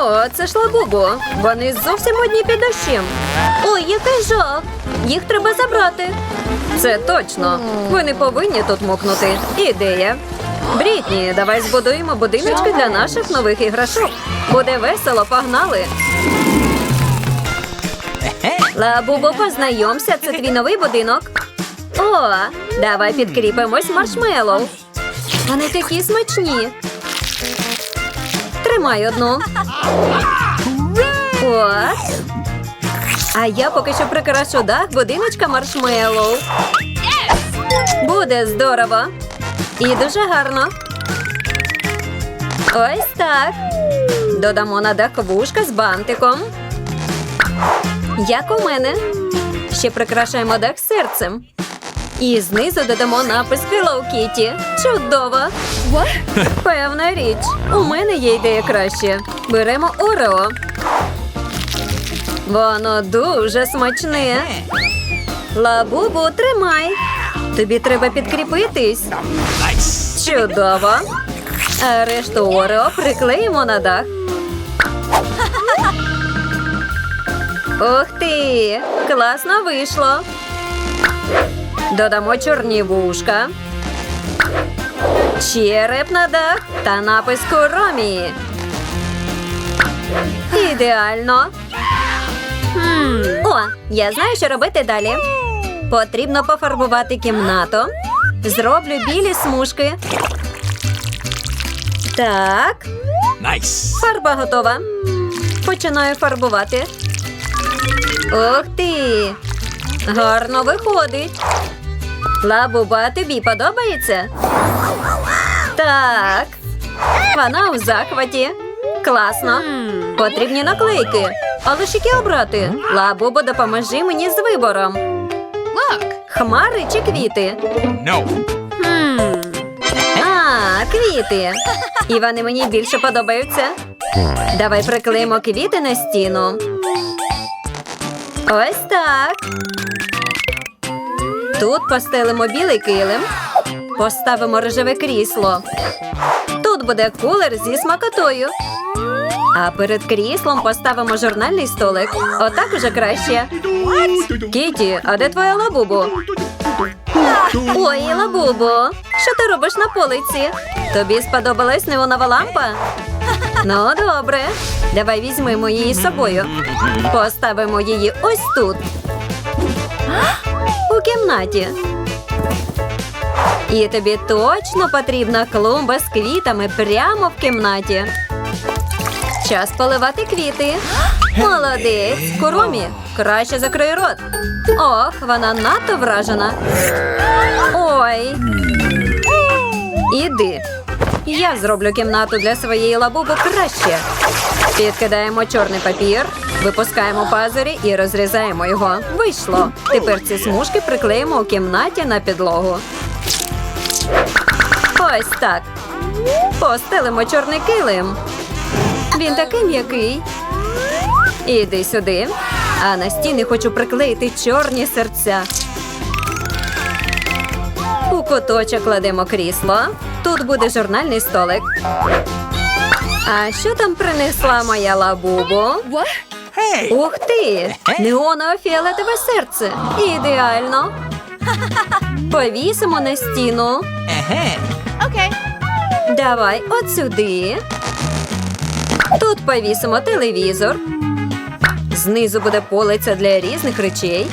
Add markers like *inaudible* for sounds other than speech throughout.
О, це ж. Вони зовсім одні під дощем. Ой, який жах! Їх треба забрати. Це точно. Ви не повинні тут мокнути. Ідея. Брітні, давай збудуємо будиночки для наших нових іграшок. Буде весело, погнали. Лабубо, познайомся, це твій новий будинок. О, давай підкріпимось маршмеллоу. Вони такі смачні. Тримай одну. От. А я поки що прикрашу дах будиночка маршмеллоу. Буде здорово. І дуже гарно. Ось так. Додамо на дах вушка з бантиком. Як у мене. Ще прикрашаємо дах серцем. І знизу додамо напис Hello Kitty. Чудово! *laughs* Певна річ. У мене є ідея краще. Беремо Орео. Воно дуже смачне. Лабубу, тримай. Тобі треба підкріпитись. Чудово. А решту Орео приклеїмо на дах. Ух ти! Класно вийшло. Додамо чорні вушка. Череп на дах та напис Куромі. Ідеально. О, я знаю, що робити далі. Потрібно пофарбувати кімнату. Зроблю білі смужки. Так, Nice. фарба готова. Починаю фарбувати. Ух ти! Гарно виходить. Лабуба, тобі подобається? Так. Вона у захваті. Класно. Потрібні наклейки. Але ж які обрати? Лабубо, допоможи мені з вибором. Хмари чи квіти? No. А, квіти. І вони мені більше подобаються. Давай приклеїмо квіти на стіну. Ось так. Тут постелимо білий килим. Поставимо рожеве крісло. Тут буде кулер зі смакотою. А перед кріслом поставимо журнальний столик. Отак уже краще. Кіті, а де твоя лабубу? Ой, лабубу, що ти робиш на полиці? Тобі сподобалась неонова лампа? Ну, добре. Давай візьмемо її з собою. Поставимо її ось тут. Кімнаті. І тобі точно потрібна клумба з квітами прямо в кімнаті. Час поливати квіти. Молодець, Куромі, краще закрий рот. Ох, вона надто вражена. Ой. Іди. Я зроблю кімнату для своєї лабуби краще. Підкидаємо чорний папір, випускаємо пазурі і розрізаємо його. Вийшло. Тепер ці смужки приклеїмо у кімнаті на підлогу. Ось так. Постелимо чорний килим. Він такий м'який. Іди сюди. А на стіни хочу приклеїти чорні серця. У куточок кладемо крісло. Тут буде журнальний столик. А що там принесла моя лабубу? Hey. Ух ти! Неоново-фіолетове серце. Ідеально. *laughs* Повісимо на стіну. Давай от сюди. Тут повісимо телевізор. Знизу буде полиця для різних речей.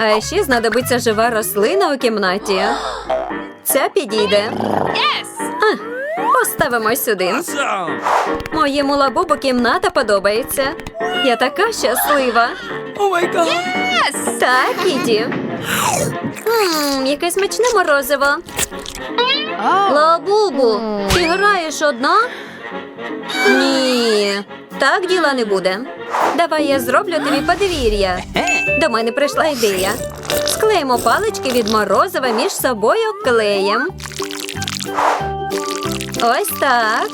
А ще знадобиться жива рослина у кімнаті. Ця підійде. А, поставимо сюди. Awesome. Моєму лабубу кімната подобається. Я така щаслива. Oh my god. Так, Кіті. Мм, яке смачне морозиво. Лабубу, ти граєш одна? Ні, так діла не буде. Давай я зроблю тобі подвір'я. До мене прийшла ідея. Склеїмо палички від морозива між собою клеєм. Ось так.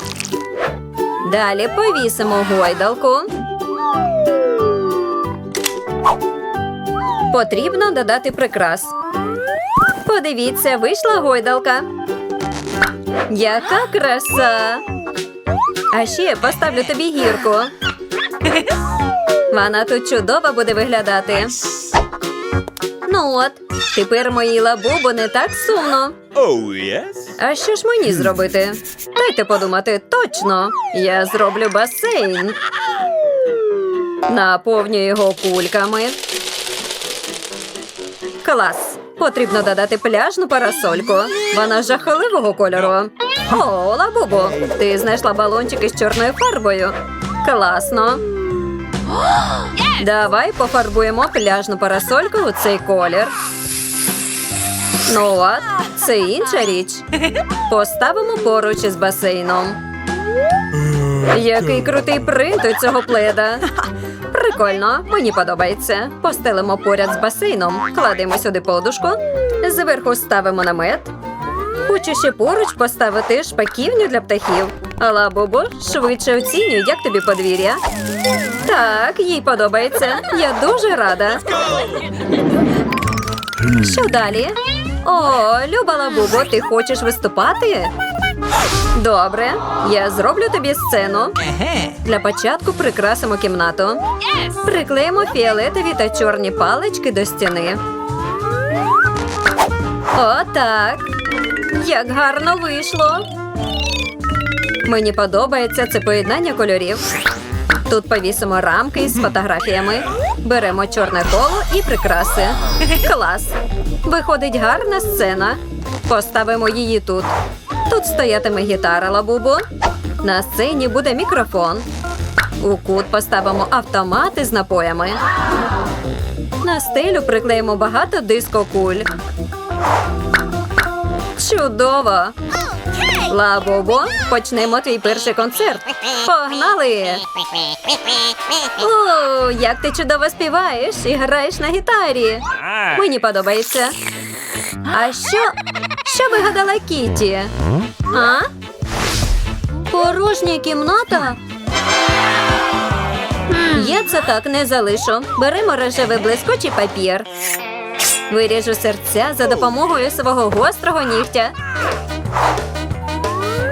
Далі повісимо гойдалку. Потрібно додати прикрас. Подивіться, вийшла гойдалка. Яка краса! А ще я поставлю тобі гірку. Вона тут чудово буде виглядати. Ну от, тепер моїй лабубу не так сумно. Oh, yes? А що ж мені зробити? Дайте подумати точно. Я зроблю басейн. Наповню його кульками. Клас. Потрібно додати пляжну парасольку. Вона жахливого кольору. О, лабубу, ти знайшла балончики з чорною фарбою. Класно. Давай пофарбуємо пляжну парасольку у цей колір. Ну от, це інша річ. Поставимо поруч із басейном. Який крутий принт у цього пледа. Прикольно, мені подобається. Постелимо поряд з басейном, кладемо сюди подушку, зверху ставимо намет. Хочу ще поруч поставити шпаківню для птахів. Але Бобо, швидше оцінюй, як тобі подвір'я. Так, їй подобається. Я дуже рада. Що далі? О, Люба Лабубо, ти хочеш виступати? Добре, я зроблю тобі сцену. Для початку прикрасимо кімнату. Приклеїмо фіолетові та чорні палички до стіни. Отак. Як гарно вийшло. Мені подобається це поєднання кольорів. Тут повісимо рамки із фотографіями. Беремо чорне коло і прикраси. Клас! Виходить гарна сцена. Поставимо її тут. Тут стоятиме гітара лабубу. На сцені буде мікрофон. У кут поставимо автомати з напоями. На стелю приклеїмо багато дискокуль. Чудово! Лабубо, почнемо твій перший концерт. Погнали! О, як ти чудово співаєш і граєш на гітарі. Мені подобається. А що? Що вигадала Кіті? А? Порожня кімната? Я це так не залишу. Беремо рожевий блискучий папір. Виріжу серця за допомогою свого гострого нігтя.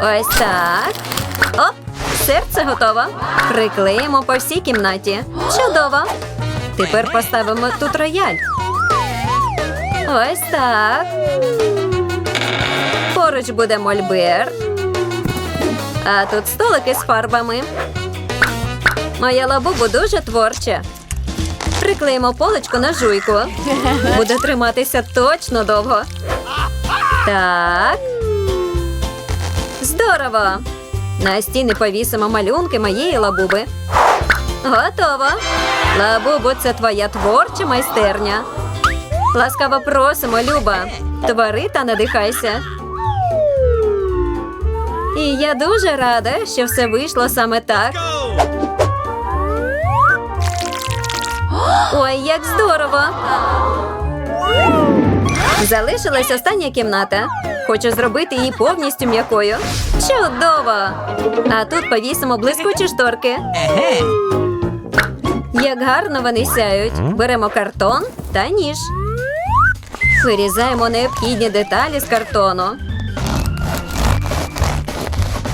Ось так. Оп, серце готово. Приклеїмо по всій кімнаті. Чудово. Тепер поставимо тут рояль. Ось так. Поруч буде мольбер. А тут столики з фарбами. Моя лабубу дуже творча. Приклеїмо поличку на жуйку. Буде триматися точно довго. Так. Здорово! На стіни повісимо малюнки моєї лабуби. Готово. Лабубу, це твоя творча майстерня. Ласкаво просимо, Люба. Твори та надихайся. І я дуже рада, що все вийшло саме так. Ой, як здорово! Залишилась остання кімната. Хочу зробити її повністю м'якою. Чудово! А тут повісимо блискучі шторки. Як гарно вони сяють. Беремо картон та ніж. Вирізаємо необхідні деталі з картону.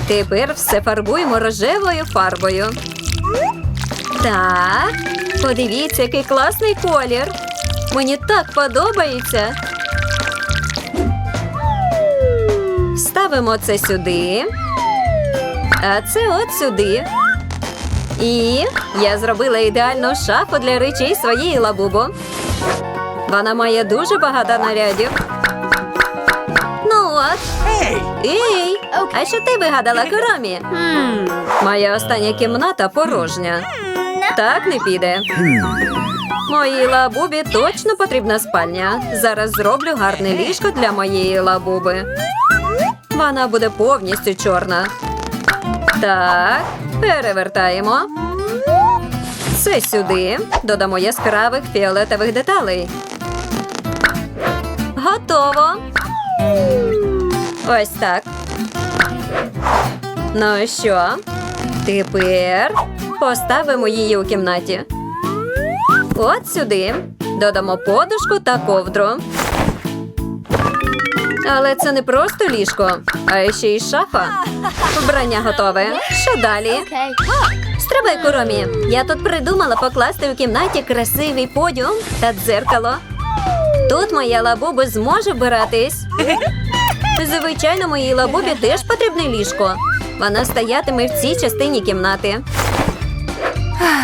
Тепер все фарбуємо рожевою фарбою. Так, подивіться, який класний колір. Мені так подобається. Ставимо це сюди. А це от сюди. І я зробила ідеальну шафу для речей своєї лабубу. Вона має дуже багато нарядів. Ну от. Ей, а що ти вигадала, Куромі? Моя остання кімната порожня. Так не піде. Моїй лабубі точно потрібна спальня. Зараз зроблю гарне ліжко для моєї лабуби. Вона буде повністю чорна. Так, перевертаємо. Це сюди. Додамо яскравих фіолетових деталей. Готово. Ось так. Ну що? Тепер поставимо її у кімнаті. От сюди. Додамо подушку та ковдру. Але це не просто ліжко. А ще й шафа. Вбрання готове. Що далі? Стривай, Куромі. Я тут придумала покласти у кімнаті красивий подіум та дзеркало. Тут моя лабуба зможе вбиратись. Звичайно, моїй лабубі теж потрібне ліжко. Вона стоятиме в цій частині кімнати.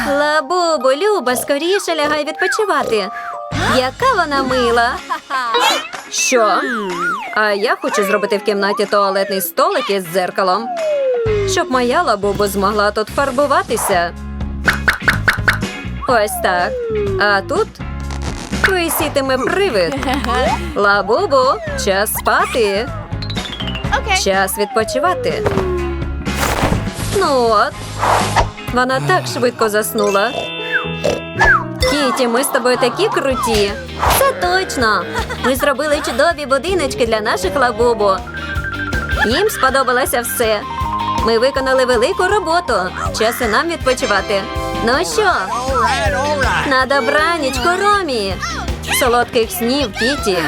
Лабубу, Люба, скоріше лягай відпочивати. Яка вона мила. Що? А я хочу зробити в кімнаті туалетний столик із дзеркалом, щоб моя лабубу змогла тут фарбуватися. Ось так. А тут висітиме привид. Лабубу, час спати. Час відпочивати. Ну от. Вона так швидко заснула. Кіті, ми з тобою такі круті. Це точно. Ми зробили чудові будиночки для наших лабубу. Їм сподобалося все. Ми виконали велику роботу. Час і нам відпочивати. Ну що, на добраніч, коромі. Солодких снів, Кіті.